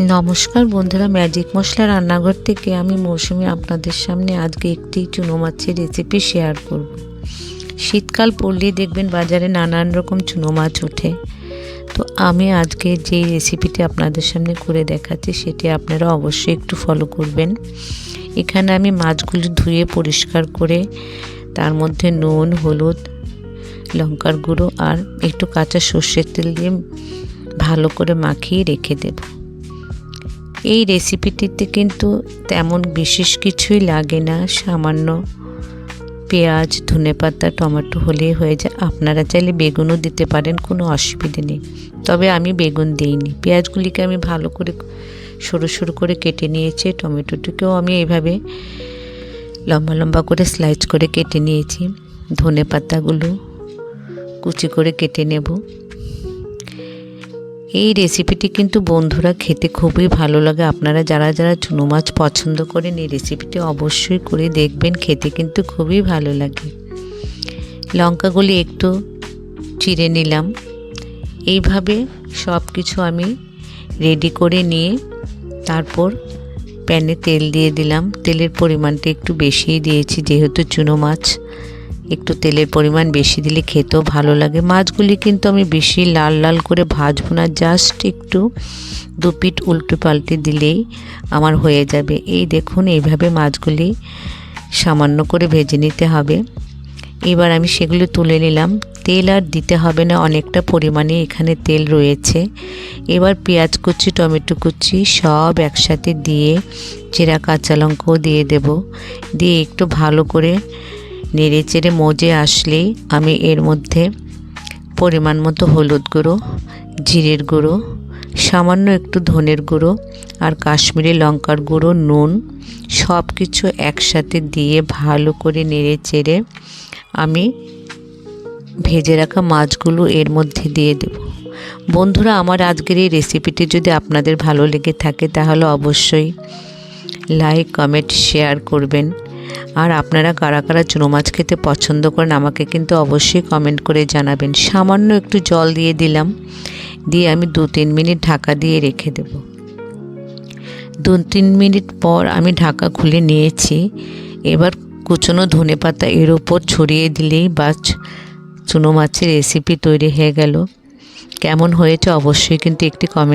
নমস্কার বন্ধুরা, ম্যাজিক মশলা রান্নাঘর থেকে আমি মৌসুমি আপনাদের সামনে আজকে একটি চুনো মাছের রেসিপি শেয়ার করব। শীতকাল পড়লেই দেখবেন বাজারে নানান রকম চুনো মাছ ওঠে। তো আমি আজকে যে রেসিপিটি আপনাদের সামনে করে দেখাচ্ছি, সেটি আপনারা অবশ্যই একটু ফলো করবেন। এখানে আমি মাছগুলি ধুয়ে পরিষ্কার করে, তার মধ্যে নুন, হলুদ, লঙ্কার গুঁড়ো আর একটু কাঁচা সর্ষের তেল দিয়ে ভালো করে মাখিয়ে রেখে দেবো। এই রেসিপিটিতে কিন্তু তেমন বিশেষ কিছুই লাগে না। সামান্য পেঁয়াজ, ধনেপাতা, টমেটো হলেই হয়ে যায়। আপনারা চাইলে বেগুনও দিতে পারেন, কোনো অসুবিধে নেই। তবে আমি বেগুন দিইনি। পেঁয়াজগুলিকে আমি ভালো করে সরু সরু করে কেটে নিয়েছি। টমেটোটিকেও আমি এইভাবে লম্বা লম্বা করে স্লাইস করে কেটে নিয়েছি। ধনে পাতাগুলো কুচি করে কেটে নেব। এই রেসিপিটি কিন্তু বন্ধুরা খেতে খুবই ভালো লাগে। আপনারা যারা যারা চুনো মাছ পছন্দ করেন, এই রেসিপিটি অবশ্যই করে দেখবেন, খেতে কিন্তু খুবই ভালো লাগে। লঙ্কাগুলি একটু চিড়ে নিলাম। এইভাবে সব কিছু আমি রেডি করে নিয়ে তারপর প্যানে তেল দিয়ে দিলাম। তেলের পরিমাণটা একটু বেশিই দিয়েছি, যেহেতু চুনো মাছ। একটু তেলের পরিমাণ বেশি দিলে খেতেও ভালো লাগে। মাছগুলি কিন্তু আমি বেশি লাল লাল করে ভাজবো না, জাস্ট একটু দু পিঠ উল্টে পাল্টে দিলেই আমার হয়ে যাবে। এই দেখুন, এইভাবে মাছগুলি সামান্য করে ভেজে নিতে হবে। এবার আমি সেগুলো তুলে নিলাম। তেল আর দিতে হবে না, অনেকটা পরিমাণে এখানে তেল রয়েছে। এবার পেঁয়াজ কুচি, টমেটো কুচি সব একসাথে দিয়ে, চেরা কাঁচা লঙ্কাও দিয়ে দেব। দিয়ে একটু ভালো করে নেড়ে চেড়ে মজে আসলেই আমি এর মধ্যে পরিমাণ মতো হলুদ গুঁড়ো, জিরের গুঁড়ো, সামান্য একটু ধনের গুঁড়ো আর কাশ্মীরি লঙ্কার গুঁড়ো, নুন সব কিছু একসাথে দিয়ে ভালো করে নেড়ে চেড়ে আমি ভেজে রাখা মাছগুলো এর মধ্যে দিয়ে দেব। বন্ধুরা, আমার আজকের এই রেসিপিটি যদি আপনাদের ভালো লেগে থাকে তাহলে অবশ্যই লাইক, কমেন্ট, শেয়ার করবেন। আর আপনারা কারা কারা চুনো মাছ খেতে পছন্দ করেন, আমাকে কিন্তু অবশ্যই কমেন্ট করে জানাবেন। সামান্য একটু জল দিয়ে দিলাম। দিয়ে আমি দু তিন মিনিট ঢাকা দিয়ে রেখে দেব। দু তিন মিনিট পর আমি ঢাকা খুলে নিয়েছি। এবার কুচনো ধনে পাতা এর ওপর ছড়িয়ে দিলেই বাস চুনো মাছের রেসিপি তৈরি হয়ে গেল। কেমন হয়েছে অবশ্যই কিন্তু একটি কমেন্ট